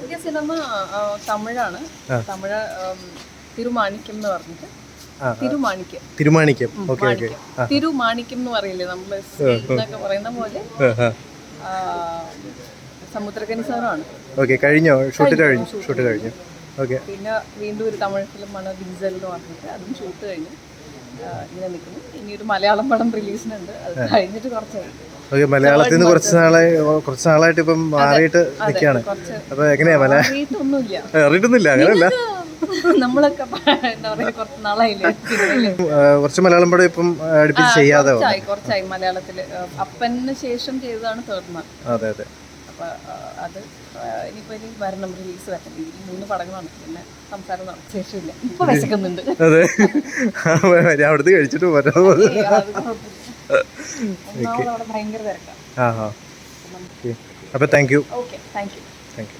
പുതിയ സിനിമ തമിഴാണ്. തമിഴ് തിരുമാണിക്യം എന്ന് പറഞ്ഞിട്ട്. തിരുമാണിക്യം. തിരുമാണിക്യം. തിരുമാണിക്യം. എന്ന് പറയില്ലേ? നമ്മൾ എന്നൊക്കെ പറയുന്ന പോലെ. സമുദ്രകനി സാറാണ്. ഓക്കെ കഴിഞ്ഞോ? ഷൂട്ട് കഴിഞ്ഞു. ഷൂട്ട് കഴിഞ്ഞു. ഓക്കെ. പിന്നെ വീണ്ടും ഒരു തമിഴ് ഫിലിമാണ് ഡീസൽ എന്ന് പറഞ്ഞിട്ട്. അതും ഷൂട്ട് കഴിഞ്ഞു. ഇങ്ങനെ നിൽക്കുന്നു ഇനി ഒരു മലയാളം പടം റിലീസിനുണ്ട്. അത് കഴിഞ്ഞിട്ട് കുറച്ചായി ഓക്കെ മലയാളത്തിൽ നിന്ന് കുറച്ച് നാളെ കുറച്ച് നാളായിട്ട് ഇപ്പം മാറിയിട്ട് നിൽക്കുകയാണ് അപ്പൊ എങ്ങനെയാ മല? അറിയിട്ടൊന്നുമില്ല അങ്ങനെയല്ല നമ്മളൊക്കെ എന്താ പറയാ കുറച്ച് നാളായില്ലേ? കുറച്ച് മലയാളം പടം ഇപ്പം അടുപ്പിച്ച് ചെയ്യാതെ. കുറച്ചായി മലയാളത്തിൽ. അപ്പന് ശേഷം ചെയ്തതാണ് തേർഡ് അതെ അതെ. അപ്പൊ അത് ഇനിയിപ്പോ ഇനി വരണം റിലീസ് വരണം. ഈ മൂന്ന് പടങ്ങളാണ് പിന്നെ സംസാരം ശേഷമില്ല. ഇപ്പൊ വിശക്കുന്നുണ്ട്. അതെ. അവിടുന്ന് കഴിച്ചിട്ട് പോരാ ആ ഓക്കെ. അപ്പോൾ thank you okay. Thank you thank you